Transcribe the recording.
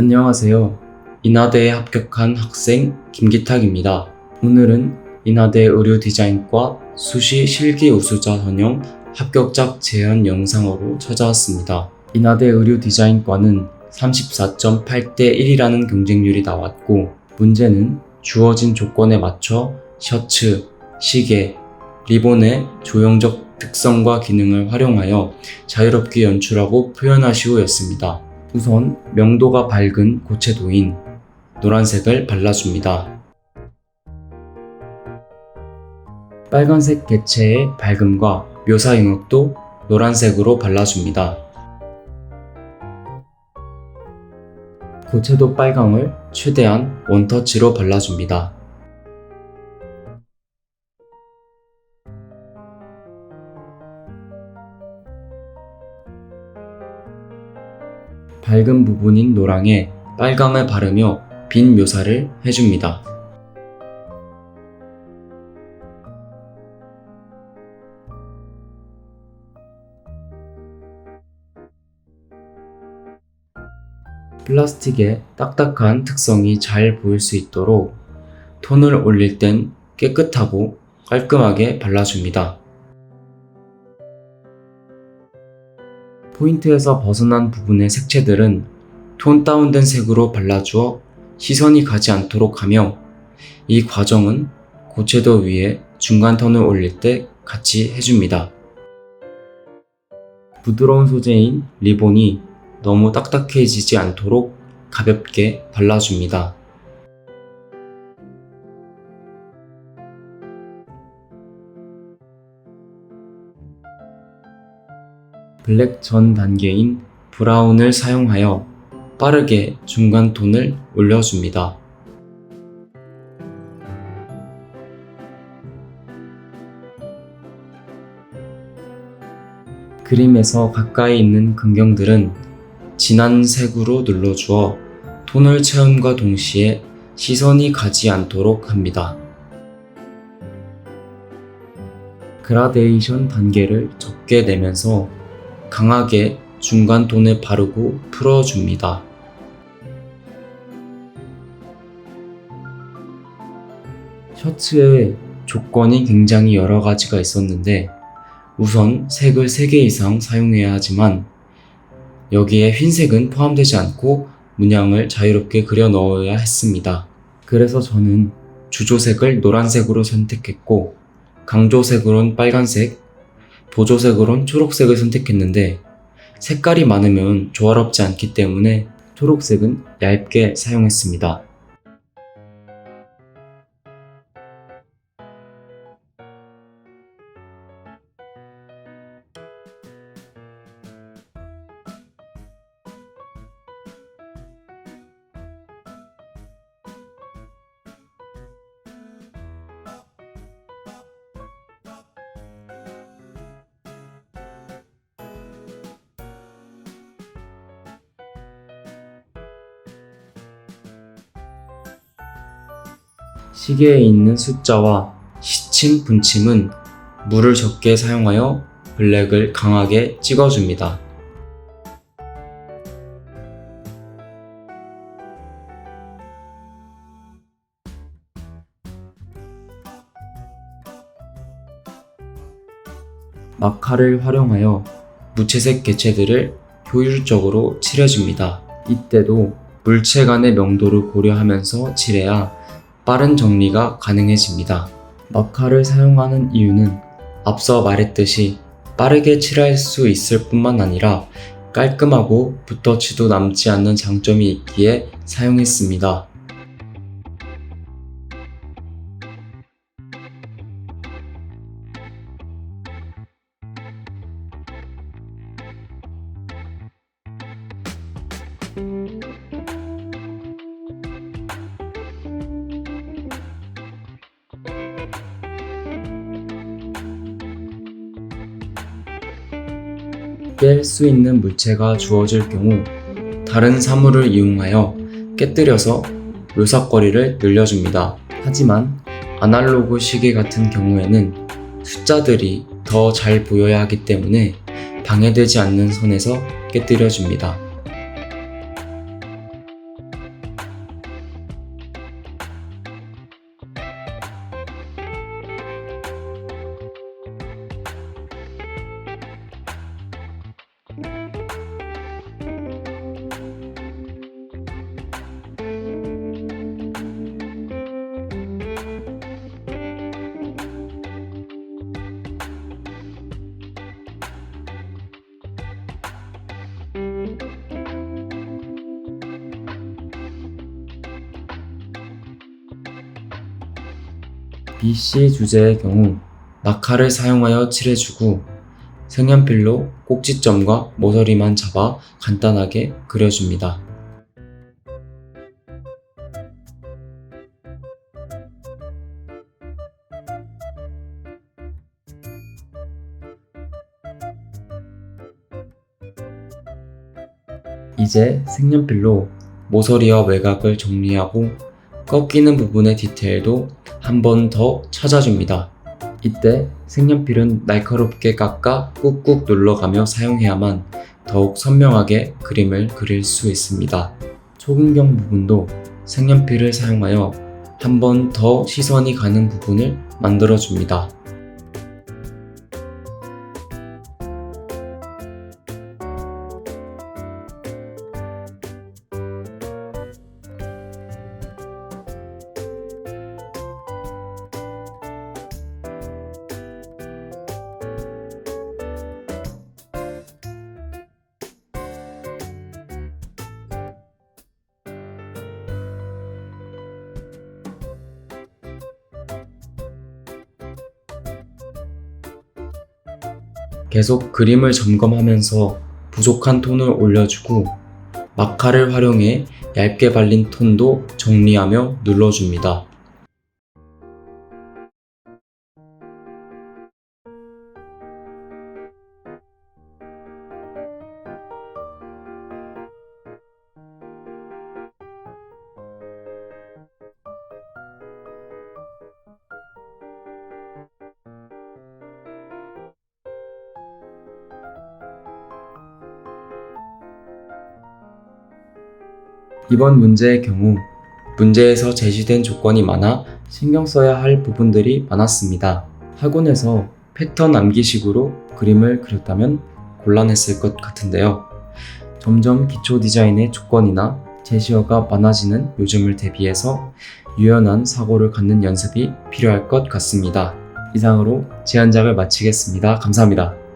안녕하세요. 인하대에 합격한 학생 김기탁입니다. 오늘은 인하대 의류 디자인과 수시 실기 우수자 전형 합격작 재현 영상으로 찾아왔습니다. 인하대 의류 디자인과는 34.8대 1이라는 경쟁률이 나왔고 문제는 주어진 조건에 맞춰 셔츠, 시계, 리본의 조형적 특성과 기능을 활용하여 자유롭게 연출하고 표현하시오였습니다. 우선 명도가 밝은 고체도인 노란색을 발라줍니다. 빨간색 개체의 밝음과 묘사 영역도 노란색으로 발라줍니다. 고체도 빨강을 최대한 원터치로 발라줍니다. 밝은 부분인 노랑에 빨강을 바르며 빈 묘사를 해줍니다. 플라스틱의 딱딱한 특성이 잘 보일 수 있도록 톤을 올릴 땐 깨끗하고 깔끔하게 발라줍니다. 포인트에서 벗어난 부분의 색채들은 톤 다운된 색으로 발라주어 시선이 가지 않도록 하며 이 과정은 고체도 위에 중간 톤을 올릴 때 같이 해줍니다. 부드러운 소재인 리본이 너무 딱딱해지지 않도록 가볍게 발라줍니다. 블랙 전 단계인 브라운을 사용하여 빠르게 중간 톤을 올려줍니다. 그림에서 가까이 있는 근경들은 진한 색으로 눌러주어 톤을 채움과 동시에 시선이 가지 않도록 합니다. 그라데이션 단계를 적게 내면서 강하게 중간 톤을 바르고 풀어줍니다. 셔츠의 조건이 굉장히 여러 가지가 있었는데 우선 색을 3개 이상 사용해야 하지만 여기에 흰색은 포함되지 않고 문양을 자유롭게 그려 넣어야 했습니다. 그래서 저는 주조색을 노란색으로 선택했고 강조색으론 빨간색, 보조색으론 초록색을 선택했는데 색깔이 많으면 조화롭지 않기 때문에 초록색은 얇게 사용했습니다. 시계에 있는 숫자와 시침, 분침은 물을 적게 사용하여 블랙을 강하게 찍어줍니다. 마카를 활용하여 무채색 개체들을 효율적으로 칠해줍니다. 이때도 물체 간의 명도를 고려하면서 칠해야 빠른 정리가 가능해집니다. 마카를 사용하는 이유는 앞서 말했듯이 빠르게 칠할 수 있을 뿐만 아니라 깔끔하고 붓터치도 남지 않는 장점이 있기에 사용했습니다. 깰수 있는 물체가 주어질 경우 다른 사물을 이용하여 깨뜨려서 묘사거리를 늘려줍니다. 하지만 아날로그 시계 같은 경우에는 숫자들이 더 잘 보여야 하기 때문에 방해되지 않는 선에서 깨뜨려줍니다. B, C 주제의 경우 낙하를 사용하여 칠해주고 색연필로 꼭지점과 모서리만 잡아 간단하게 그려줍니다. 이제 색연필로 모서리와 외곽을 정리하고 꺾이는 부분의 디테일도 한 번 더 찾아줍니다. 이때 색연필은 날카롭게 깎아 꾹꾹 눌러가며 사용해야만 더욱 선명하게 그림을 그릴 수 있습니다. 초근경 부분도 색연필을 사용하여 한 번 더 시선이 가는 부분을 만들어줍니다. 계속 그림을 점검하면서 부족한 톤을 올려주고 마카를 활용해 얇게 발린 톤도 정리하며 눌러줍니다. 이번 문제의 경우 문제에서 제시된 조건이 많아 신경 써야 할 부분들이 많았습니다. 학원에서 패턴 암기식으로 그림을 그렸다면 곤란했을 것 같은데요. 점점 기초 디자인의 조건이나 제시어가 많아지는 요즘을 대비해서 유연한 사고를 갖는 연습이 필요할 것 같습니다. 이상으로 제안작을 마치겠습니다. 감사합니다.